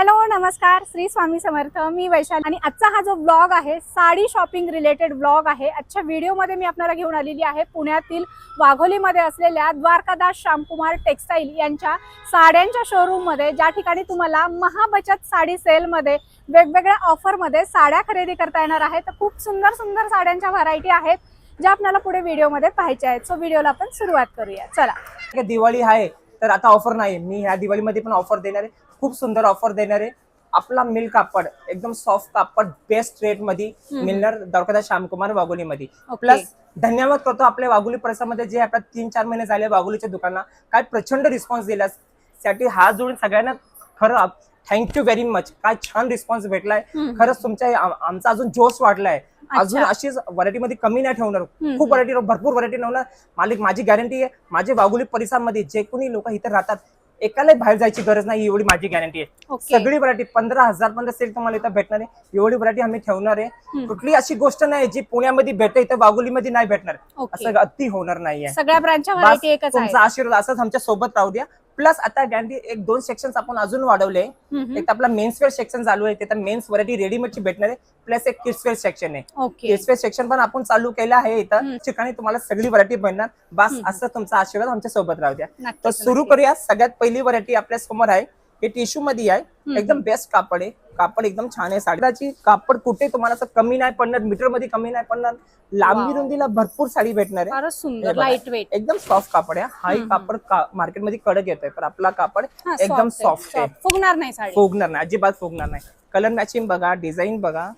Hello नमस्कार. श्री स्वामी समर्थ. मी वैशाली आणि आजचा हा जो ब्लॉग आहे साडी शॉपिंग रिलेटेड ब्लॉग आहे आजच्या व्हिडिओमध्ये मी आपल्याला घेऊन आलेली आहे पुण्यातील वाघोलीमध्ये असलेल्या द्वारकादास श्यामकुमार टेक्सटाईल यांच्या साड्यांच्या शोरूममध्ये ज्या ठिकाणी तुम्हाला महाबचत साडी सेलमध्ये वेगवेगळ्या ऑफरमध्ये साड्या खरेदी करता येणार आहेत. तर खूप सुंदर सुंदर साड्यांच्या व्हरायटी आहेत ज्या आपल्याला पुढे व्हिडिओमध्ये पाहायच्या आहेत. सो व्हिडिओला आपण सुरुवात करूया. चला. दिवाळी आहे तर आता ऑफर नाही मी ह्या दिवाळीमध्ये पण ऑफर देणार आहे. खूप सुंदर ऑफर देणार आहे आपला मिल कापड एकदम सॉफ्ट कापड बेस्ट रेटमध्ये. मिळणार दौलतादा श्यामकुमार वाघोलीमध्ये ओके. प्लस धन्यवाद करतो आपल्या वाघोली प्रसामध्ये जे आपल्या तीन चार महिने झाले वाघोलीच्या दुकानात काय प्रचंड रिस्पॉन्स दिला त्यासाठी हात जोडून सगळ्यांना खरं थँक्यू व्हेरी मच काय छान रिस्पॉन्स भेटलाय. खरंच तुमच्या आम- आमचा अजून जोश वाढलाय अजून. अशीच व्हरायटी मध्ये कमी नाही ठेवणार. खूप व्हरायटी भरपूर व्हरायटी ठेवणार मालिक माझी गॅरंटी आहे माझे वाघोली परिसरामध्ये जे कोणी लोक इथे राहतात एकालाही बाहेर जायची गरज नाही एवढी माझी गॅरंटी आहे. ओके सगळी व्हरायटी पंधरा हजार पर्यंत सेल तुम्हाला इथं भेटणार आहे. एवढी व्हरायटी आम्ही ठेवणार आहे. हम्म. कुठली अशी गोष्ट नाही जी पुण्यामध्ये भेटते इथं वाघोलीमध्ये नाही भेटणार. ओके असं अति होणार नाहीये. सगळ्या बस एकच आहे. तुमचा आशीर्वाद असंच आमच्यासोबत राहू द्या. प्लस आता गॅरंटी एक दोन सेक्शन आपण अजून वाढवले. एक तर आपला मेन्सवेअर सेक्शन चालू आहे तिथं मेन्स व्हरायटी रेडीमेडची भेटणार आहे प्लस एक किड्सवेअर सेक्शन आहे केसवे सेक्शन पण आपण चालू केलं आहे. इथं ठिकाणी तुम्हाला सगळी व्हरायटी भेटणार बस. असं तुमचा आशीर्वाद आमच्यासोबत राहू द्या तर सुरू. करूया सगळ्यात पहिली व्हरायटी आपल्यासमोर आहे हे टिश्यू मध्ये आहे. एकदम बेस्ट कापड आहे. कापड एकदम छान आहे. साडीची कापड कुठे तुम्हाला असं कमी नाही पडणार मीटरमध्ये कमी नाही पडणार. लांबी. रुंदीला भरपूर साडी भेटणार आहे. हे सुंदर. लाइट वेट एकदम सॉफ्ट कापड आहे. हम्म. कापड मार्केटमध्ये कडक येतोय पण आपला कापड एकदम सॉफ्ट आहे. फुगणार नाही साडी. फुगणार नाही अजिबात फुगणार नाही. कलर मॅचिंग बघा डिझाईन बघा.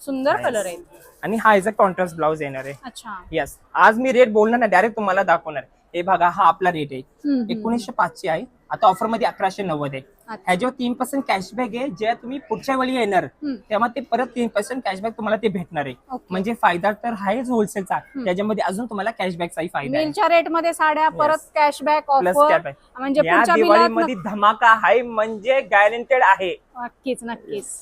सुंदर. कलर आहे. आणि हा याचा कॉन्ट्रास्ट ब्लाउज येणार आहे. येस आज मी रेट बोलणार नाही डायरेक्ट तुम्हाला दाखवणार हे बघा हा आपला रेट आहे. एकोणीसशे पाचशे आहे. आता ऑफरमध्ये अकराशे नव्वद आहे. ह्याच्यावर तीन पर्सेंट कॅशबॅक आहे जे तुम्ही पुढच्या वेळी येणार. तेव्हा ते परत तीन पर्सेंट कॅशबॅक तुम्हाला ते भेटणार आहे. म्हणजे फायदा तर आहेच होलसेलचा त्याच्यामध्ये अजून तुम्हाला कॅशबॅकचाही फायदा आहे. रेटमध्ये साड्या परत कॅशबॅक म्हणजे या दिवाळीमध्ये धमाका आहे म्हणजे गॅरंटेड आहे. नक्कीच नक्कीच.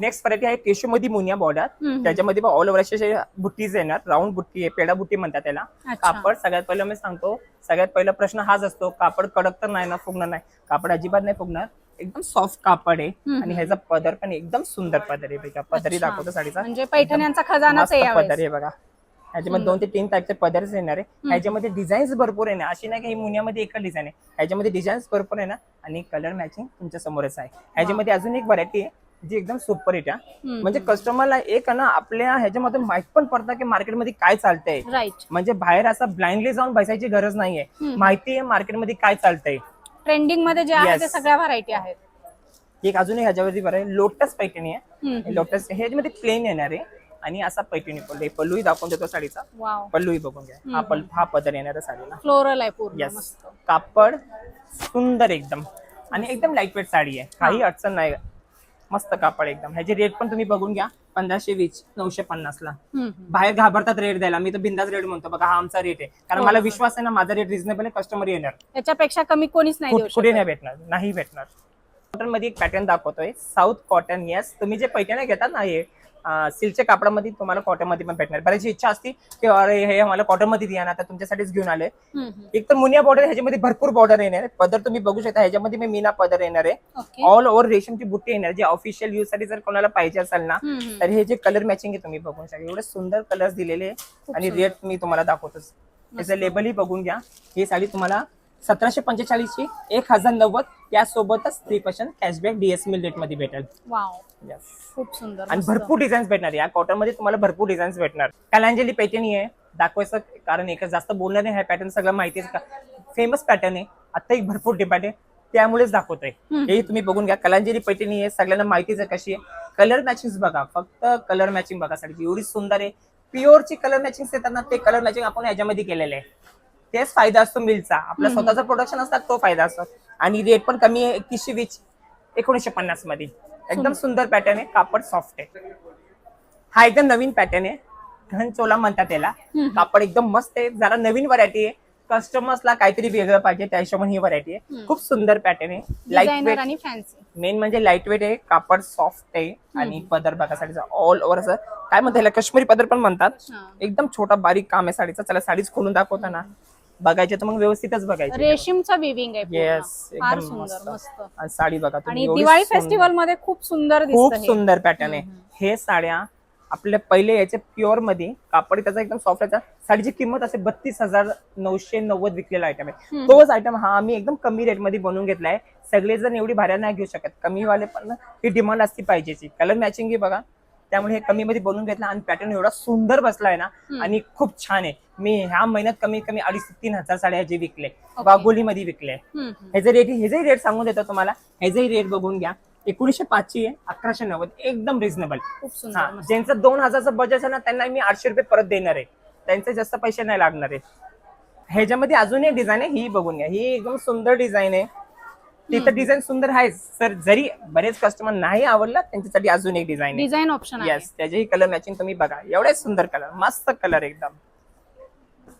नेक्स्ट व्हरायटी आहे टिश्यू मध्ये मुनिया बॉर्डर. त्याच्यामध्ये ऑल ओव्हर असे बुट्टीज येणार. राऊंड बुट्टी आहे पेडा बुट्टी म्हणतात त्याला. कापड सगळ्यात पहिलं मी सांगतो सगळ्यात पहिला प्रश्न हाच असतो कापड कडक तर नाही ना फुगणार नाही. कापड अजिबात नाही फुगणार. एकदम सॉफ्ट कापड आहे. आणि ह्याचा पदर पण एकदम सुंदर पदर आहे बघा. पदरी. दाखवतो साडीचा. म्हणजे पैठण्यांचा खजानाच आहे पदर. आहे बघा. ह्याच्यामध्ये दोन ते तीन टाईपचे पदर्स येणार आहे. ह्याच्यामध्ये डिझाईन्स भरपूर आहे ना. अशी नाही की मुनियामध्ये एकच डिझाईन आहे. ह्याच्यामध्ये डिझाईन्स भरपूर आहे ना. आणि कलर मॅचिंग तुमच्या समोरच आहे. ह्याच्यामध्ये अजून एक व्हरायटी आहे. जी एकदम सुपर हिट आहे. म्हणजे कस्टमरला एक ना आपल्या ह्याच्यामध्ये माहीत पण पडतं की मार्केटमध्ये काय चालतंय. म्हणजे बाहेर असं ब्लाइंडली जाऊन बसायची गरज नाहीये. माहिती आहे मार्केटमध्ये काय चालतंय. ट्रेंडिंगमध्ये जे आहे. ते सगळ्या व्हरायटी आहेत. एक अजून एक ह्याच्यावरती बरं आहे लोटस पैठणी आहे. लोटस ह्याच्यामध्ये प्लेन येणार आहे. आणि असा पैठणी पल्लू पल्लूही दाखवून देतो साडीचा. पल्लूही बघून घ्या. हा पल हा पदर येणार आहे साडीला फ्लोरल आहे पूर्ण कापड सुंदर एकदम. आणि एकदम लाइट वेट साडी आहे. काही अडचण नाही. मस्त कापड एकदम. ह्याचे रेट पण तुम्ही बघून घ्या पंधराशे वीस नऊशे पन्नास ला. बाहेर घाबरतात रेट द्यायला. मी तर बिंदाच रेट म्हणतो बघा हा आमचा रेट आहे. कारण हो, मला हो. विश्वास आहे ना माझा रेट रिझनेबल आहे कस्टमर येणार. याच्यापेक्षा कमी कोणीच नाही कुठ- नाही भेटणार नाही भेटणार. कॉटनमध्ये एक पॅटर्न दाखवतोय साऊथ कॉटन येस तुम्ही जे पैठण्या घेतात ना हे सिल्कच्या कापडामध्ये तुम्हाला कॉटनमध्ये पण भेटणार. बऱ्याचशी इच्छा असते की अरे हे आम्हाला कॉटनमध्ये द्या ना तुमच्यासाठीच घेऊन आले. एक तर मुनिया बॉर्डर ह्याच्यामध्ये भरपूर बॉर्डर येणार आहे पदर तुम्ही बघू शकता ह्याच्यामध्ये मी मीना पदर येणार आहे. ऑल ओव्हर रेशमची बुट्टी येणार जे ऑफिशियल यूजसाठी जर कोणाला पाहिजे असेल ना. तर हे जे कलर मॅचिंग आहे तुम्ही बघून शकता. एवढे सुंदर कलर्स दिलेले आणि. रेट मी तुम्हाला दाखवतोच. त्याचं लेबलही बघून घ्या. ही साडी तुम्हाला सतराशे पंचेचाळीस ची एक हजार नव्वद. त्यासोबतच थ्री पर्सेंट कॅशबॅक डीएसएल रेटमध्ये भेटेल. वाव. खूप सुंदर आणि. भरपूर डिझाईन्स भेटणार या कॉटनमध्ये तुम्हाला भरपूर डिझाईन्स भेटणार. कलांजली पैठणी आहे. दाखवायचं कारण एकच जास्त बोलणार नाही हा पॅटर्न सगळं माहितीच का फेमस पॅटर्न आहे. आता एक भरपूर डिमांड आहे. त्यामुळेच दाखवतोय. हे तुम्ही बघून घ्या. कलांजली पैठणी आहे. सगळ्यांना माहितीच आहे कशी आहे. कलर मॅचिंग बघा. फक्त कलर मॅचिंग बघा. साडीची एवढी सुंदर आहे. प्युअरची कलर मॅचिंग येतात ना ते कलर मॅचिंग आपण याच्यामध्ये केलेले आहे. तेच फायदा असतो मिलचा. आपला. स्वतःचा प्रोडक्शन असतात तो फायदा असतो. आणि रेट पण कमी आहे. एकतीसशे वीस एकोणीसशे पन्नासमध्ये. एकदम सुंदर. पॅटर्न आहे. कापड सॉफ्ट आहे. हा एकदम नवीन पॅटर्न आहे. घन चोला म्हणतात त्याला. कापड एकदम मस्त आहे. जरा नवीन व्हरायटी आहे. कस्टमर्सला काहीतरी वेगळं पाहिजे त्या हिशोबाने ही व्हरायटी आहे. खूप सुंदर पॅटर्न आहे. लाइट वेट आणि फॅन्सी मेन म्हणजे लाइट वेट आहे. कापड सॉफ्ट आहे. आणि पदर बघा साडीचा ऑल ओव्हर असं. काय म्हणतात काश्मीरी पदर पण म्हणतात. एकदम छोटा बारीक काम आहे साडीचा. चला साडीच खोलून दाखवता ना बघायचे तर मग व्यवस्थितच बघायचे. रेशीमचं विविंग आहे पूर्ण. येस फार एकदम सुंदर मस्त. मस्त. आणि साडी बघा तुम्ही आणि एवढी दिवाळी सुंदर- फेस्टिवलमध्ये खूप सुंदर खूप दिसत सुंदर पॅटर्न आहे. हे साड्या आपल्या पहिले याचे प्युअरमध्ये कापड त्याचा एकदम सॉफ्ट आहे. साडीची किंमत असे बत्तीस हजार नऊशे नव्वद विकलेला आयटम आहे. तोच आयटम हा आम्ही एकदम कमी रेटमध्ये बनवून घेतलाय. सगळेजण एवढी भाड्या नाही घेऊ शकत. कमी वाले पण ही डिमांड असती पाहिजेची. कलर मॅचिंग ही बघा. त्यामुळे हे कमी मध्ये बनवून घेतला आणि पॅटर्न एवढा सुंदर बसलाय ना. आणि खूप छान आहे मी ह्या महिन्यात कमीत कमी अडीच ते तीन हजार साड्या ह्याचे विकले. वाघोली मध्ये विकले. ह्याचे रेट ह्याचे रेट सांगून देतो तुम्हाला ह्याचेही रेट बघून घ्या एकोणीशे पाचशे आहे अकराशे नव्वद एकदम रिझनेबल खूप हा सुंदर मस्त. ज्यांचं दोन हजारचं बजेट आहे ना त्यांना मी आठशे रुपये परत देणार आहे त्यांचे जास्त पैसे नाही लागणार आहे ह्याच्यामध्ये अजून एक डिझाईन आहे ही बघून घ्या ही एकदम सुंदर डिझाईन आहे तिथं डिझाईन सुंदर आहे. सर जरी बरेच कस्टमर नाही आवडला त्यांच्यासाठी अजून एक डिझाईन डिझाईन ऑप्शन येस त्याचेही कलर मॅचिंग तुम्ही बघा. एवढे सुंदर कलर मस्त कलर एकदम.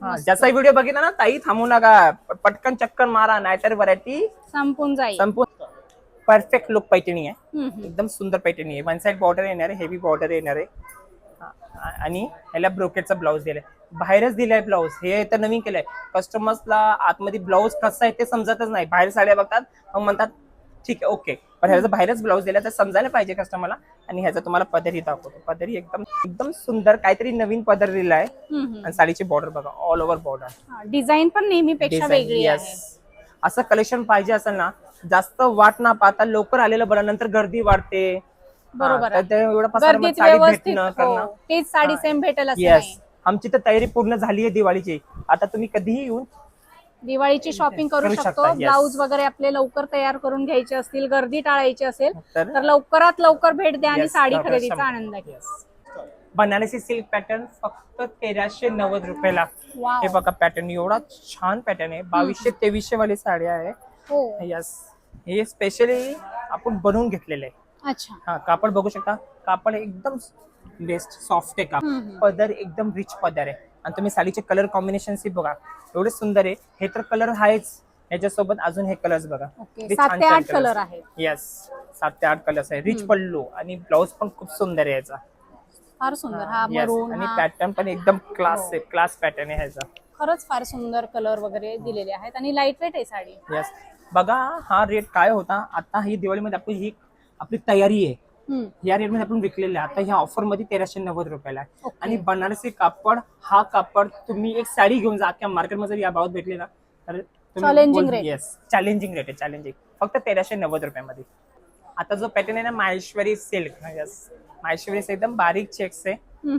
हा. ज्याचा व्हिडिओ बघितला ना ताई थांबू नका. पटकन चक्कर मारा नाहीतर व्हरायटी संपून जाईल. संपूर्ण परफेक्ट लुक पैठणी आहे. एकदम सुंदर पैठणी आहे. वन साइड बॉर्डर येणार आहे हेवी बॉर्डर येणार आहे. आणि ह्याला ब्रोकेटचा ब्लाऊज दिलाय. बाहेरच दिलाय ब्लाऊज. हे तर नवीन केलंय. कस्टमर्सला आतमध्ये ब्लाऊज कसं आहे ते समजतच नाही. बाहेर साड्या बघतात मग म्हणतात ठीक आहे ओके पण ह्याचा बाहेरच ब्लाऊज दिला तर समजायला पाहिजे कस्टमरला आणि ह्याचा तुम्हाला पदरही दाखवतो. पदरी एकदम एकदम सुंदर काहीतरी नवीन पदर दिलाय. हम्म, हम्म. आणि साडीची बॉर्डर बघा ऑल ओव्हर बॉर्डर हा, डिझाईन पण नेहमीपेक्षा वेगळी आहे. असं कलेक्शन पाहिजे असेल ना जास्त वाट ना पाहता लवकर आलेलं बरं नंतर गर्दी वाढते. बरोबर आहे. गर्दीत व्यवस्थित भेटणं हो, तीच साडी हा. सेम भेटेल असं येस नाही. आमची तर तयारी पूर्ण झाली आहे दिवाळीची. आता तुम्ही कधीही येऊन दिवाळीची शॉपिंग करू करू शकतो. शकता, yes. ब्लाऊज वगैरे आपले लवकर तयार करून घ्यायचे असतील गर्दी टाळायची असेल तर तर लवकरात लवकर भेट द्या आणि Yes, साडी बरोबर, खरेदीचा शंभर. आनंद घ्या. बनारसी सिल्क पॅटर्न फक्त तेराशे नव्वद रुपयाला. वाव. हे बघा पॅटर्न एवढा छान पॅटर्न आहे. बावीसशे तेवीसशे वाली साडी आहे. हो. यस हे स्पेशली आपण बनवून घेतलेले आहे. अच्छा. हा कापड बघू शकता. कापड एकदम बेस्ट सॉफ्ट आहे कापड. हम्म. पदर एकदम रिच पदर आहे. आणि तुम्ही साडीचे कलर कॉम्बिनेशन बघा. एवढे सुंदर आहे. हे तर कलर आहेच. ह्याच्यासोबत अजून हे कलर्स बघा. सात ते आठ. कलर आहेत. येस सात ते आठ कलर्स आहे. रिच पल्लू आणि ब्लाऊज पण खूप सुंदर आहे याचा. फार सुंदर. हा. मरून आणि हा. पॅटर्न पण एकदम क्लास हो. आहे क्लास पॅटर्न आहे ह्याचा. खरंच फार सुंदर कलर वगैरे दिलेले आहेत. आणि लाइट वेट आहे साडी. येस बघा हा रेट काय होता? आता ही दिवाळीमध्ये आपली ही आपली तयारी आहे. या रेटमध्ये आपण विकलेले. आता ह्या ऑफरमध्ये तेराशे नव्वद रुपयाला आहे. आणि बनारसी कापड हा कापड तुम्ही एक साडी घेऊन जा. अख्ख्या मार्केटमध्ये या भावात भेटली ना तर Challenging rate. Yes challenging rate आहे चॅलेंजिंग फक्त तेराशे नव्वद रुपयामध्ये. आता जो पॅटर्न आहे ना माहेश्वरी सिल्क यस माहेश्वरी एकदम बारीक चेक्स आहे.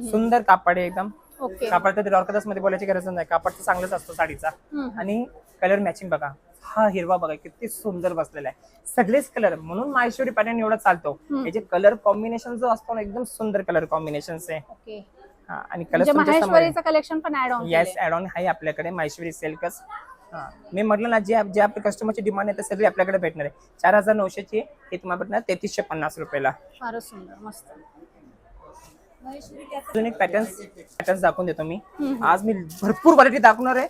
सुंदर कापड आहे एकदम. कापड तर मध्ये बोलायची गरज नाही. कापड तर चांगलंच असतो साडीचा. आणि कलर मॅचिंग बघा. हा हिरवा बघा किती सुंदर बसलेला आहे. सगळेच कलर म्हणून माहेश्वरी पॅटर्न एवढा चालतो. याचे कलर कॉम्बिनेशन जो असतो ना एकदम सुंदर कलर कॉम्बिनेशन आहे. हा, आणि म्हणजे कलर माहेश्वरीचं कलेक्शन पण add on yes add on आहे आपल्याकडे माहेश्वरी सिल्कच हा. मी म्हटलं ना जे जे आपल्या कस्टमरची डिमांड आहे ते सगळी आपल्याकडे भेटणार आहे. चार हजार नऊशेची हे तुम्हाला भेटणार तेहतीसशे पन्नास रुपयाला. फारच सुंदर मस्त. अजून एक पॅटर्न पॅटर्न दाखवून देतो मी. आज मी भरपूर व्हरायटी दाखवणार आहे.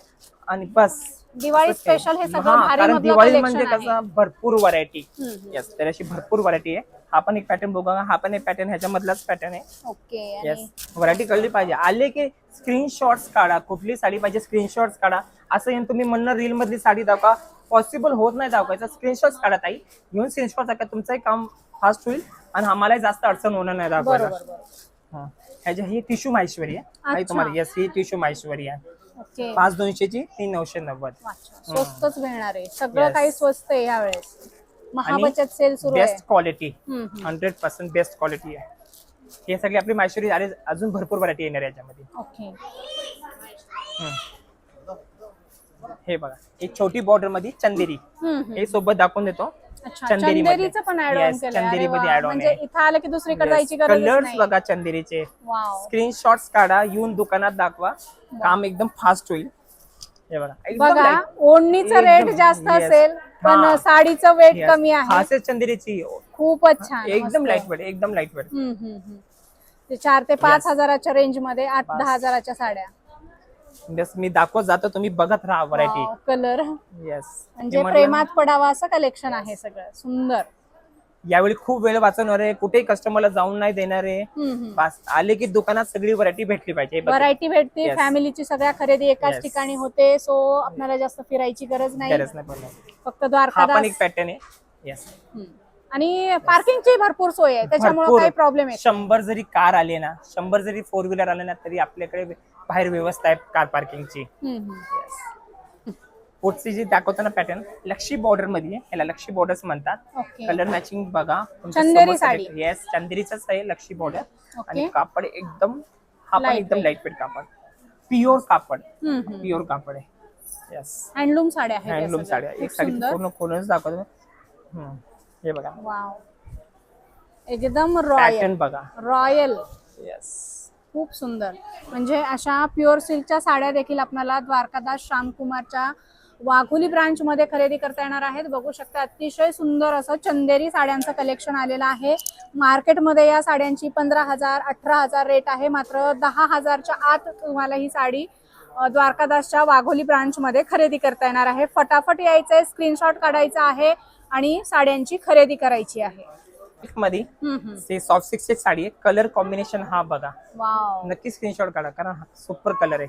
आणि बस. दिवाळी. स्पेशल हे सगळं हा, भारी कारण मधलं दिवाळी collection म्हणजे आहे. कसं भरपूर व्हरायटी हम्म. येस तर अशी भरपूर व्हरायटी आहे. हा पण एक पॅटर्न बघा हा पण एक पॅटर्न ह्याच्यामधलाच पॅटर्न आहे. ओके येस व्हरायटी कळली पाहिजे. आले की स्क्रीनशॉट्स काढा. कुठली साडी पाहिजे स्क्रीनशॉट्स काढा. असं येऊन तुम्ही म्हणणं रील मधली साडी दाखवा. पॉसिबल होत नाही दाखवायचं. स्क्रीनशॉट्स काढा ताई. घेऊन स्क्रीनशॉट दाखवा तुमचंही काम फास्ट होईल आणि आम्हालाही जास्त अडचण होणार नाही दाखवायला. बरोबर बरोबर. हा. ह्याच्या ही टिश्यू माहेश्वरी आहे. तुम्हाला? येस ही टिश्यू माहेश्वरी आहे. ओके पाच दोनशेची ती नऊशे नव्वद. अच्छा, स्वस्तच मिळणार आहे. सगळं Yes. काही स्वस्त आहे यावेळेस. महाबचत सेल सुरू आहे. बेस्ट क्वालिटी हम्म, हम्म. हंड्रेड पर्सेंट बेस्ट क्वालिटी आहे. हे सगळी आपली माहेश्वरी आणि अजून भरपूर व्हरायटी येणार आहे याच्यामध्ये. ओके हम्म. हे बघा एक छोटी बॉर्डरमध्ये चंदेरी. हम्म, हम्म. हे सोबत दाखवून देतो. चंदेरी मध्ये. चंदेरीचं पण ऍड ऑन Yes, केलं चंदेरी मध्ये add on म्हणजे आहे. इथं आलं की दुसरीकडे जायची गरज कलर्स नाही बघा चंदेरीचे वाव स्क्रीनशॉट्स काढा येऊन दुकानात दाखवा काम एकदम फास्ट होईल हे बघा एकदम बघा light. ओढणीचं एकदम- रेट जास्त yes. असेल पण हा. साडीचं वेट Yes. कमी आहे आहे चंदेरीची खूपच छान एकदम मस्त. लाइट वेट एकदम लाइट वेट हम्म, हम्म, हम्म. ते चार ते पाच Yes. हजाराच्या रेंजमध्ये आठ. दहा हजाराच्या साड्या मी दाखवत जातो तुम्ही बघत राहा व्हरायटी कलर येस म्हणजे प्रेमात पडावा असं कलेक्शन आहे सगळं. सुंदर. यावेळी खूप वेळ वाचवणार आहे कुठेही कस्टमरला जाऊन नाही देणार आहे. बस आले की दुकानात सगळी व्हरायटी भेटली पाहिजे हे बघा. व्हरायटी भेटते Yes. फॅमिलीची सगळ्या खरेदी एकाच Yes. ठिकाणी होते सो आपल्याला जास्त फिरायची गरज नाही. गरज नाही पडणार. फक्त हा पण द्वारकादास एक पॅटर्न आहे. येस हम्म. आणि पार्किंगची भरपूर सोय आहे त्याच्यामुळे. काही प्रॉब्लेम आहे शंभर जरी कार आले ना शंभर जरी फोर व्हीलर आले ना तरी आपल्याकडे बाहेर व्यवस्था आहे कार पार्किंगची पुढची जी दाखवताना पॅटर्न लक्षी बॉर्डरमध्ये. याला लक्षी बॉर्डर्स म्हणतात कलर मॅचिंग बघा चंदेरी साडी. येस चंदेरीच आहे लक्षी बॉर्डर. आणि कापड एकदम हा पण एकदम. लाइट वेट कापड प्युअर कापड प्युअर कापड आहे येस हँडलूम साड्या हँडलूम. साड्या एक साडी. पूर्ण खोलूनच दाखवतो. हे बघा. वाव. एकदम रॉयल. पॅटर्न बघा. रॉयल. येस खूप सुंदर. म्हणजे अशा प्युअर सिल्कच्या साड्या देखील आपल्याला द्वारकादास श्यामकुमारच्या वाघोली ब्रांच मध्ये खरेदी करता येणार आहेत. बघू शकता अतिशय सुंदर असं चंदेरी साड्यांचं कलेक्शन आलेलं आहे. मार्केटमध्ये या साड्यांची पंधरा हजार अठरा हजार रेट आहे. मात्र दहा हजारच्या आत तुम्हाला ही साडी अ, द्वारकादासच्या वाघोली ब्रांच मध्ये खरेदी करता येणार आहे. फटाफट यायचंय स्क्रीनशॉट काढायचा आहे. आणि साड्यांची खरेदी करायची आहे. मध्ये ते सॉफ्ट सिक्स ची साडी आहे. कलर कॉम्बिनेशन हा बघा. वाव नक्की स्क्रीनशॉट काढा कारण सुपर कलर आहे.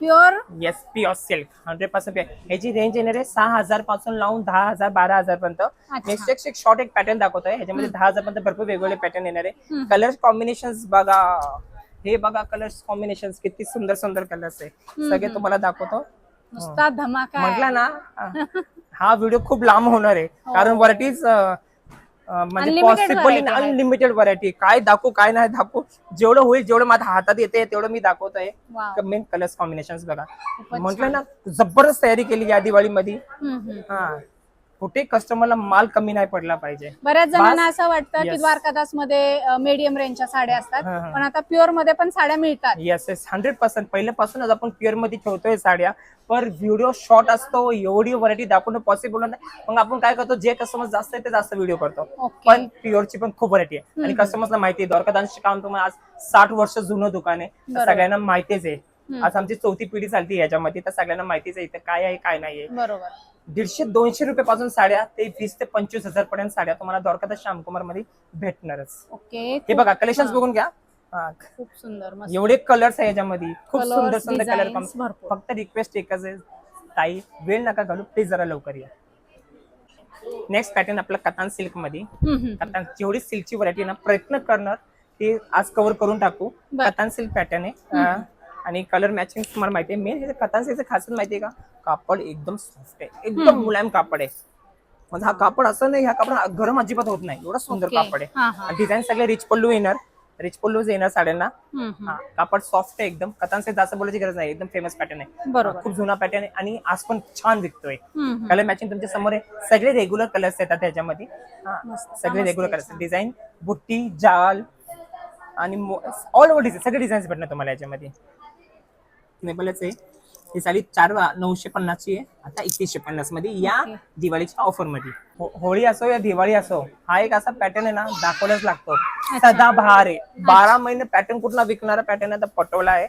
Pure yes pure silk hundred percent ह्याची रेंज येणार आहे सहा हजारपासून लावून दहा हजार बारा हजार पर्यंत. नेक्स्ट एक एक शॉर्ट एक पॅटर्न दाखवतोय. ह्याच्यामध्ये दहा हजार पर्यंत भरपूर वेगवेगळे पॅटर्न येणार आहे. कलर कॉम्बिनेशन बघा. हे बघा कलर्स कॉम्बिनेशन किती सुंदर सुंदर कलर्स आहे. सगळे तुम्हाला दाखवतो. नुसता धमाका आहे. म्हटलं ना हा व्हिडिओ खूप लांब होणार आहे. कारण व्हरायटीज म्हणजे Unlimited पॉसिबल variety आहे. अनलिमिटेड व्हरायटी काय दाखवू काय नाही दाखवू. जेवढं होईल जेवढं माझ्या हातात येते तेवढं मी दाखवतोय. वाव. मेन कलर्स कॉम्बिनेशन बघा. खूपच म्हटलं ना जबरदस्त तयारी केली या दिवाळीमध्ये. हम्म, हम्म. हा. कुठे कस्टमरला माल कमी नाही पडला पाहिजे. बऱ्याच जणांना असं वाटतं की. द्वारकादासमध्ये मीडियम रेंजच्या साड्या असतात. हा, हा. पण आता प्युअरमध्ये पण साड्या मिळतात. येस येस हंड्रेड पर्सेंट पहिल्यापासूनच आपण प्युअरमध्ये ठेवतोय साड्या. पर व्हिडिओ शॉर्ट असतो एवढी व्हरायटी दाखवणं पॉसिबल नाही. मग आपण काय करतो जे कस्टमर जास्त आहे ते जास्त व्हिडिओ करतो. ओके पण प्युअरची पण खूप व्हरायटी आहे. आणि कस्टमरला माहिती आहे द्वारकादांचे काम तुम्हाला आज साठ वर्ष जुनं दुकान आहे. तर बरोबर. सगळ्यांना माहितीच आहे. आज आमची चौथी पिढी चालती याच्यामध्ये. तर सगळ्यांना माहितीच आहे इथं काय आहे काय नाहीये. बरोबर. दीडशे दोनशे रुपये पासून साड्या ते वीस ते पंचवीस हजार पर्यंत साड्या तुम्हाला द्वारकादास श्यामकुमारमध्ये भेटणारच. ओके हे बघा कलेक्शन. बघून घ्या. खूप सुंदर मस्त. एवढे कलर्स आहे याच्यामध्ये. खूप सुंदर सुंदर कलर. फक्त रिक्वेस्ट एकच आहे ताई वेळ नका घालू प्लीज जरा लवकर या. नेक्स्ट पॅटर्न आपला कतान सिल्कमध्ये. कतान जेवढी सिल्कची व्हरायटी ना प्रयत्न करणार ते आज कव्हर करून टाकू. कतान सिल्क पॅटर्न आहे. आणि कलर मॅचिंग तुम्हाला माहिती आहे मेन कतान सिल्कचं खासियत माहिती आहे का? कापड एकदम सॉफ्ट आहे. एकदम मुलायम कापड आहे. म्हणजे हा कापड असं नाही ह्या कापड गरम अजिबात होत नाही. एवढा सुंदर. कापड हा, हा. आहे डिझाईन सगळे रिच पल्लू येणार. रिच पल्लूच येणार साड्यांना. हा, कापड सॉफ्ट आहे एकदम. कथांचे जास्त बोलायची गरज नाही. एकदम फेमस पॅटर्न आहे. बरोबर. खूप जुना पॅटर्न आहे आणि आज पण छान विकतोय. कलर मॅचिंग तुमच्यासमोर आहे. सगळे रेग्युलर कलर्स येतात त्याच्यामध्ये हा. सगळे रेग्युलर कलर्स डिझाईन बुट्टी जाल आणि ऑल ओव्हर डिझाईन सगळे डिझाईन्स भेटणार तुम्हाला याच्यामध्ये. नेबलच आहे. ही साडी चार नऊशे पन्नासची आहे. आता एकतीसशे पन्नासमध्ये या. दिवाळीच्या ऑफरमध्ये हो- होळी असो या दिवाळी असो हा एक असा पॅटर्न आहे ना दाखवलाच लागतो. सदा बहार आहे. बारा महिने पॅटर्न कुठला विकणारा पॅटर्न आता पटोला आहे.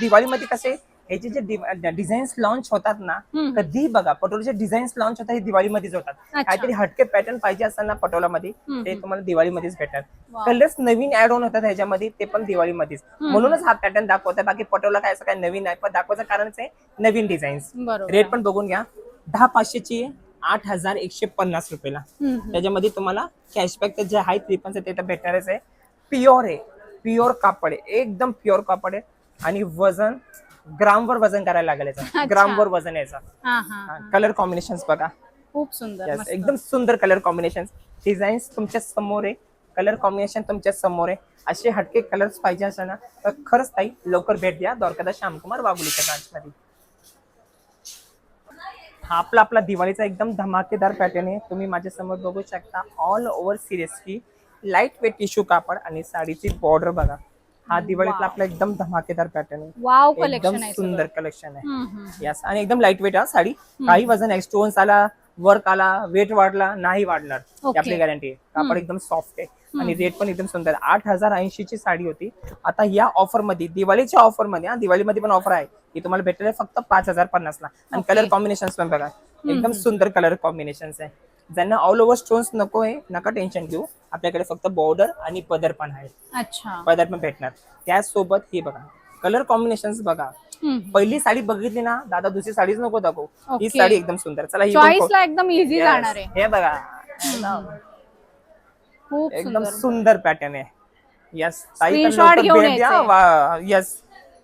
दिवाळीमध्ये कसे ह्याचे जे डिझाईन्स लॉन्च होतात ना. कधी बघा पटोलाचे डिझाईन्स लॉन्च होतात हे दिवाळीमध्येच होतात. काहीतरी हटके पॅटर्न पाहिजे असताना पटोलामध्ये ते. तुम्हाला दिवाळीमध्येच भेटतात. कलर्स नवीन ऍड ऑन होतात ह्याच्यामध्ये ते पण दिवाळीमध्येच. म्हणूनच हा पॅटर्न दाखवतात बाकी पटोला काय असं काय नवीन आहे पण दाखवायचं कारणच आहे नवीन डिझाईन्स रेट पण बघून घ्या. दहा पाचशेची आठ हजार एकशे पन्नास रुपयाला. त्याच्यामध्ये तुम्हाला कॅशबॅक जे आहे त्रिपन्स ते तर भेटणारच आहे. प्युअर आहे. प्युअर कापड आहे. एकदम प्युअर कापड आहे. आणि वजन ग्रामवर वजन करायला लागेल याचं. ग्रामवर वजन याचं. हा हा कलर कॉम्बिनेशन बघा. खूप सुंदर Yes, मस्त. एकदम सुंदर कलर कॉम्बिनेशन डिझाईन्स तुमच्यासमोर आहे. कलर कॉम्बिनेशन तुमच्यासमोर आहे. असे हटके कलर्स पाहिजे असेल ना तर खरंच ताई लवकर भेट द्या. द्वारकादास श्यामकुमार वाघुलीच्या ब्रांच मध्ये. हा आपला आपला दिवाळीचा एकदम धमाकेदार पॅटर्न आहे. तुम्ही माझ्यासमोर बघू शकता all over seriously light weight tissue कापड आणि साडीची बॉर्डर बघा. हा दिवाळीतला आपला एकदम धमाकेदार पॅटर्न आहे. एकदम कलेक्शन आहे सुंदर कलेक्शन आहे. यस आणि एकदम लाइट वेट हा साडी. काही वजन आहे स्टोन्स आला वर्क आला वेट वाढला नाही वाढणार. ही. आपली गॅरंटी आहे. कापड एकदम सॉफ्ट आहे. आणि रेट पण एकदम सुंदर. आठ हजार ऐंशी ची साडी होती. आता या ऑफरमध्ये दिवाळीच्या ऑफरमध्ये दिवाळीमध्ये पण ऑफर आहे की तुम्हाला भेटेल फक्त पाच हजार पन्नास ला आणि. कलर कॉम्बिनेशन पण बघा. एकदम सुंदर कलर कॉम्बिनेशन आहे. ज्यांना ऑल ओव्हर स्टोन्स नको आहे नका टेन्शन घेऊ. आपल्याकडे फक्त बॉर्डर आणि पदर पण आहे पदर पण भेटणार. त्याचसोबत हे बघा. कलर कॉम्बिनेशन बघा. पहिली साडी बघितली ना दादा दुसरी साडीच नको दाखवू. ही. साडी एकदम सुंदर. चला ही एकदम इझी. जाणार आहे. हे बघा. खूप एकदम सुंदर सुंदर पॅटर्न आहे. यस Screenshot घेऊन यायचे. यस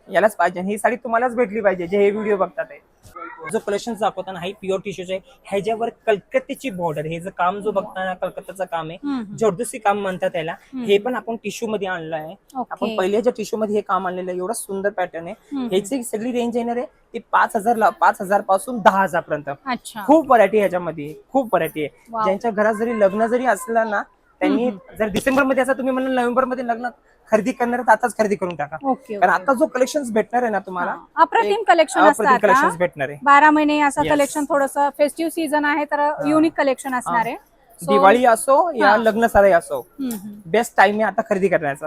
यालाच पाहिजे. ही साडी तुम्हालाच भेटली पाहिजे जे हे व्हिडिओ बघतात आहे. जो कलेक्शन दाखवताना हा प्युअर टिश्यूच आहे. ह्याच्यावर कलकत्त्याची बॉर्डर हे जे काम जो बघताना कलकत्त्याचं काम आहे हम्म. जर्दोसी काम म्हणतात त्याला हे पण आपण टिश्यू मध्ये आणलं आहे. ओके. आपण पहिल्याच्या टिश्यू मध्ये हे काम आणलेलं आहे एवढं सुंदर पॅटर्न आहे. हम्म. ह्याची सगळी रेंज येणार आहे ती पाच हजार पाच हजारपासून दहा हजार पर्यंत. अच्छा. खूप व्हरायटी ह्याच्यामध्ये. खूप व्हरायटी आहे. ज्यांच्या घरात जरी लग्न जरी असलं ना त्यांनी जर डिसेंबरमध्ये असं तुम्ही म्हणलं नोव्हेंबरमध्ये लग्न खरेदी करणार तर आताच खरेदी करून टाका कारण आता जो कलेक्शन भेटणार आहे ना तुम्हाला. अप्रतिम कलेक्शन कलेक्शन. भेटणार आहे बारा महिने असं. कलेक्शन थोडस फेस्टिव्ह सीझन आहे तर युनिक कलेक्शन असणार आहे दिवाळी असो या. लग्न सराई असो. बेस्ट टाइम आहे आता खरेदी करण्याचा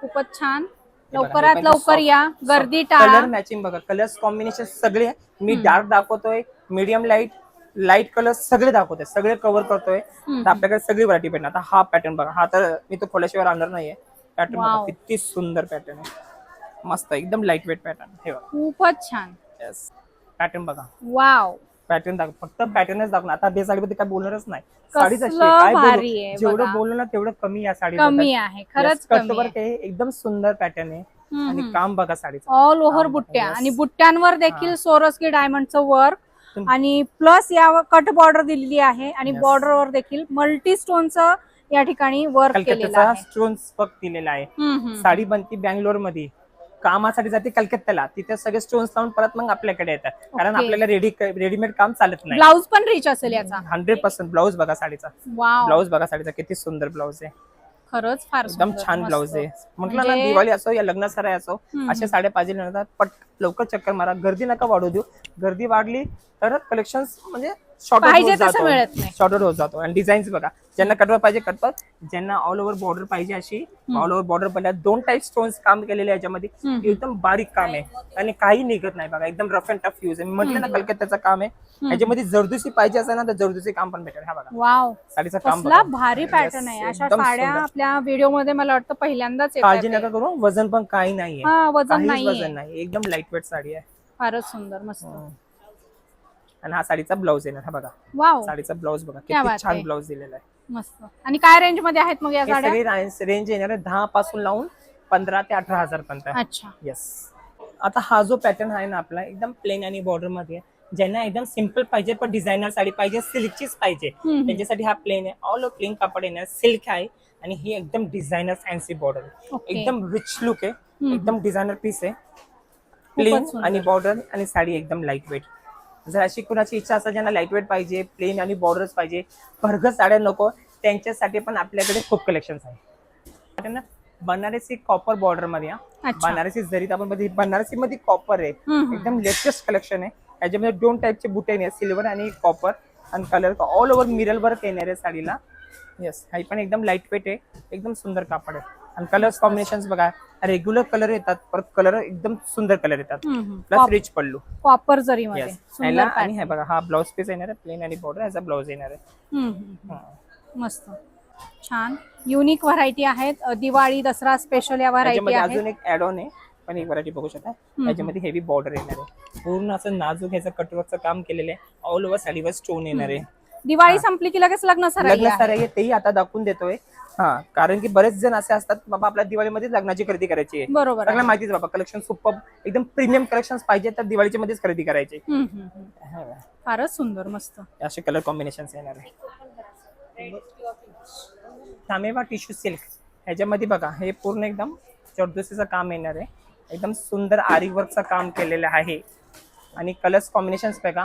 खूपच छान लवकरात लवकर या गर्दी टाळा कलर मॅचिंग बघा कलर्स कॉम्बिनेशन सगळे मी डार्क दाखवतोय मीडियम लाइट लाइट कलर सगळे दाखवतोय सगळे कव्हर करतोय. तर आपल्याकडे सगळी व्हरायटी भेटणार. आता हा पॅटर्न बघा. हा तर मी तो खोल्याशिवाय राहणार नाहीये. पॅटर्न बघा Wow. किती सुंदर पॅटर्न आहे. मस्त एकदम लाइट वेट पॅटर्न हे बघा. खूपच छान. येस पॅटर्न बघा. वाव पॅटर्न दाखव. फक्त पॅटर्नच दाखव आता बे साडीबद्दल काय बोलणारच नाही. साडीच अशी आहे, काय बोलू? भारी आहे जेवढं बघा. बोललो ना तेवढं कमी या साडी कमी आहे. खरंच कमी वर्क आहे. एकदम सुंदर पॅटर्न आहे. आणि. काम बघा साडीचं. ऑल ओव्हर बुट्ट्या. आणि. बुट्ट्यांवर देखील सोरस्की डायमंडचं वर्क आणि प्लस या कट बॉर्डर दिलेली आहे आणि Yes. बॉर्डरवर देखील मल्टी स्टोनचं या ठिकाणी वर्क केलेलं कलकत्त्याचा आहे. स्टोन्स वर्क दिलेला आहे. हम्म, हम्म. साडी बनती बँगलोरमध्ये कामासाठी जाते कलकत्त्याला. तिथे सगळे स्टोन्स लावून परत मग आपल्याकडे येतात. कारण Okay. आपल्याला रेडी रेडीमेड काम चालत नाही. ब्लाऊज पण रिच असेल याचा. हंड्रेड पर्सेंट ब्लाऊज बघा साडीचा. वाव ब्लाऊज बघा साडीचा. किती सुंदर ब्लाऊज आहे. खरंच फार एकदम सुंदर, छान मस्त. ब्लाऊज आहे. म्हटलं ना म्हणजे- दिवाळी असो या लग्न सराई असो हम्म. अशा साड्या पाहिजे ना पट लवकर चक्कर मारा. गर्दी नका वाढू देऊ. गर्दी वाढली तर कलेक्शन म्हणजे पाहिजे होत तसं जातो. मिळत नाही. शॉर्टआउट होत जातो. आणि डिझाईन्स बघा ज्यांना कटवर पाहिजे कटवर ज्यांना ऑल ओव्हर बॉर्डर पाहिजे अशी ऑल ओव्हर बॉर्डर पडल्या दोन टाईप स्टोन्स काम केलेले आहे याच्यामध्ये. हम्म. एकदम बारीक काम आहे. आणि काही निघत नाही बघा एकदम रफ अँड टफ यूज आहे. मी म्हटलं ना कलकत्त्याचं काम आहे. याच्यामध्ये जर्दुसी पाहिजे असेल ना तर जर्दुसी काम पण भेटेल. हा बघा. वाव. साडीचं काम कसला बघा. भारी पॅटर्न आहे. अशा एकदम साड्या सुंदर. आपल्या व्हिडिओमध्ये मला वाटतं पहिल्यांदाच काळजी येतात नका करू वजन पण काही नाहीये. हा वजन काहीच नाहीये. वजन नाही एकदम लाइट वेट साडी आहे. फारच सुंदर मस्त. आणि हा साडीचा ब्लाऊज येणार हा बघा. वाव. साडीचा ब्लाऊज बघा किती छान. ब्लाऊज दिलेला आहे. मस्त. आणि काय रेंजमध्ये आहेत मग या हे साड्या? सगळी रेंज येणार आहे दहा पासून लावून पंधरा ते अठरा हजार पर्यंत अच्छा. येस आता हा जो पॅटर्न आहे ना आपला एकदम प्लेन आणि बॉर्डरमध्ये आहे. ज्यांना एकदम सिंपल पाहिजे पण डिझायनर साडी पाहिजे सिल्कचीच पाहिजे. हम्म. त्यांच्यासाठी हा प्लेन आहे. ऑल प्लेन कापड येणार सिल्क आहे. आणि ही एकदम डिझायनर फॅन्सी बॉर्डर. एकदम रिच लुक आहे. हम्म. एकदम डिझायनर पीस आहे. खूपच प्लेन सुंदर. आणि बॉर्डर आणि साडी एकदम लाइट वेट जर अशी कुणाची इच्छा असेल ज्यांना लाइट वेट पाहिजे प्लेन आणि बॉर्डर्स पाहिजे भरगत साड्या नको त्यांच्यासाठी पण आपल्याकडे खूप कलेक्शन आहे ना बनारसी कॉपर बॉर्डरमध्ये. बनारसी जरी आपण बनारसी मध्ये कॉपर आहे. एकदम लेटेस्ट कलेक्शन आहे. याच्यामध्ये दोन टाईपचे बुटे येणार सिल्वर आणि कॉपर आणि colour all over mirror work येणार आहे साडीला. येस हा पण एकदम लाइट वेट आहे एकदम सुंदर कापड आहे. आणि कलर्स कॉम्बिनेशन बघा रेग्युलर कलर येतात परत कलर एकदम सुंदर कलर येतात. प्लस रिच पल्लू. कॉपर जरी आणि हे बघा हा ब्लाऊज पीस येणार आहे प्लेन आणि बॉर्डर ह्याचा ब्लाऊज येणार आहे. मस्त. छान. युनिक व्हरायटी आहेत. दिवाळी दसरा स्पेशल या व्हरायटी अजून एक ऍड ऑन आहे पण एक व्हरायटी बघू शकता. त्याच्यामध्ये हेवी बॉर्डर येणार आहे. पूर्ण असं नाजूक ह्याचं कटवर्कचं काम केलेलं आहे. ऑल ओव्हर साडीवर स्टोन येणार आहे. दिवाळी संपली की लगेच लग्न लग्न आहे तेही आता दाखवून देतोय. हा कारण की बरेच जण असे असतात बाबा आपल्या दिवाळीमध्ये लग्नाची खरेदी करायची आहे. बरोबर आहे. सगळ्यांना माहितीच बाबा कलेक्शन सुपर एकदम प्रीमियम कलेक्शन पाहिजे तर दिवाळीच्या मध्येच खरेदी करायची. हम्म, हम्म, हम्म. फारच सुंदर मस्त. असे कलर कॉम्बिनेशन येणार आहे. तामेवा टिश्यू सिल्क ह्याच्यामध्ये बघा हे पूर्ण एकदम चौदशीचं काम येणार आहे. एकदम सुंदर आरी वर्कचं काम केलेलं आहे. आणि कलर्स कॉम्बिनेशन्स बघा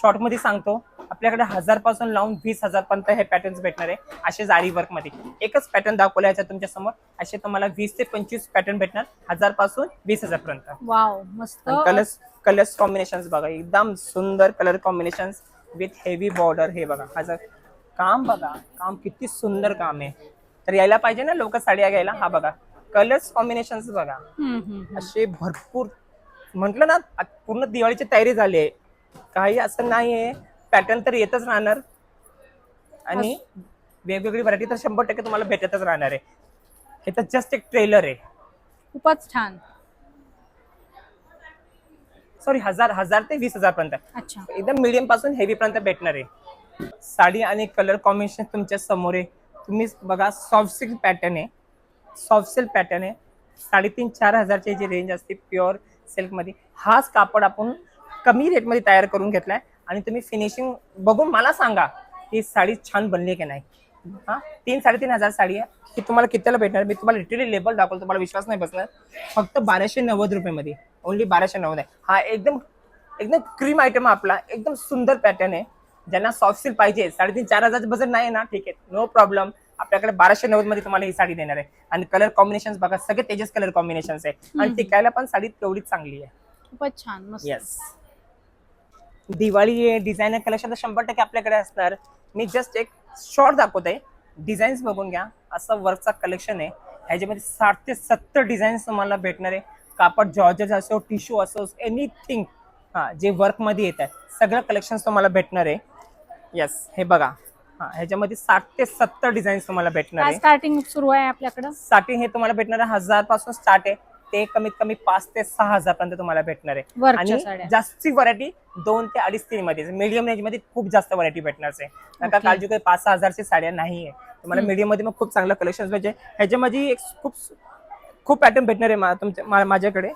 शॉर्टमध्ये सांगतो आपल्याकडे हजारपासून लावून वीस हजार पर्यंत हे पॅटर्न्स भेटणार आहे असे आरी वर्कमध्ये एकच पॅटर्न दाखवला याच्या तुमच्यासमोर असे तुम्हाला वीस ते पंचवीस पॅटर्न भेटणार हजारपासून वीस हजार पर्यंत वाव मस्त कलर्स कलर्स कॉम्बिनेशन बघा एकदम सुंदर colour combination with heavy border हे बघा ह्याचं काम बघा काम किती सुंदर काम आहे. तर यायला पाहिजे ना लोक साड्या घ्यायला? हा बघा कलर्स कॉम्बिनेशन बघा. असे भरपूर म्हटलं ना पूर्ण दिवाळीची तयारी झाली आहे. काही असं नाही आहे पॅटर्न तर येतच राहणार. आणि वेगवेगळी व्हरायटी तर शंभर टक्के तुम्हाला भेटतच राहणार आहे. हे तर जस्ट एक ट्रेलर आहे. खूपच छान. सॉरी हजार हजार ते वीस हजार पर्यंत. अच्छा. एकदम मीडियमपासून हेवी पर्यंत भेटणार आहे. साडी आणि कलर कॉम्बिनेशन तुमच्यासमोर आहे. तुम्ही बघा सॉफ्ट सिल्क पॅटर्न आहे. सॉफ्ट सिल्क पॅटर्न आहे. साडेतीन चार हजारची जी रेंज असते प्युअर सिल्कमध्ये हाच कापड आपण कमी रेटमध्ये तयार करून घेतलाय. आणि तुम्ही फिनिशिंग बघून मला सांगा ही साडी छान बनली की नाही. हा? तीन साडेतीन हजार साडी आहे. ही तुम्हाला कितीला भेटणार? मी तुम्हाला लिटरली लेबल दाखवतो तुम्हाला विश्वास नाही बसणार. फक्त बाराशे नव्वद रुपयेमध्ये. ओनली बाराशे नव्वद आहे. हा एकदम एकदम क्रीम आयटम आपला. एकदम सुंदर पॅटर्न आहे. ज्यांना सॉफ्ट सिल्क पाहिजे साडेतीन चार हजारचं बजेट नाही ना ठीक आहे. नो प्रॉब्लेम आपल्याकडे बाराशे नव्वदमध्ये तुम्हाला ही साडी देणार आहे. आणि कलर कॉम्बिनेशन बघा सगळे तेजस कलर कॉम्बिनेशन आहे. आणि. टिकायला पण साडी तेवढीच चांगली आहे. खूपच छान. मस्त. येस दिवाळी डिझायनर कलेक्शन तर शंभर टक्के आपल्याकडे असणार. मी जस्ट एक शॉर्ट दाखवतोय. डिझाईन्स बघून घ्या. असं वर्कचा कलेक्शन आहे. ह्याच्यामध्ये साठ ते सत्तर डिझाईन्स तुम्हाला भेटणार आहे. कापड जॉर्जेस असो टिश्यू असो एनिथिंग हा जे वर्कमध्ये येत आहे. सगळं कलेक्शन तुम्हाला भेटणार आहे. येस हे बघा. हा ह्याच्यामध्ये साठ ते सत्तर डिझाईन्स तुम्हाला भेटणार आहे. स्टार्टिंग सुरू आहे आपल्याकडं? स्टार्टिंग हे तुम्हाला भेटणार आहे. हजारपासून स्टार्ट आहे. ते कमीत कमी पाच ते सहा हजार पर्यंत तुम्हाला भेटणार आहे. आणि जास्ती व्हरायटी दोन ते अडीच तीन मध्ये मीडियम रेंजमध्ये खूप जास्त व्हरायटी भेटणार आहे. नका Okay. काळजी काही पाच सहा हजारची साड्या नाहीये तुम्हाला. मीडियममध्ये मग खूप चांगलं कलेक्शन पाहिजे ह्याच्यामध्ये एक खूप खूप पॅटर्न भेटणार आहे तुमच्या माझ्याकडे.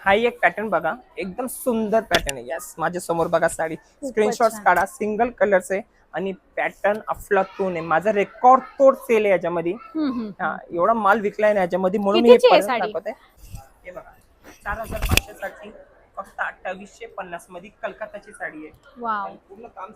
हा एक पॅटर्न बघा. एकदम सुंदर पॅटर्न आहे. यस माझ्यासमोर बघा साडी. स्क्रीनशॉट्स छान. काढा. सिंगल कलरच आणि पॅटर्न अफलातून आहे माझा रेकॉर्ड तोड सेल आहे याच्यामध्ये. हा एवढा माल विकलाय ना याच्यामध्ये म्हणून मी हे कितीची आहे परत साडी? दाखवते. हे बघा चार हजार पाचशे साठी फक्त अठ्ठावीसशे पन्नासमध्ये कलकत्ताची साडी आहे. वाव. पूर्ण काम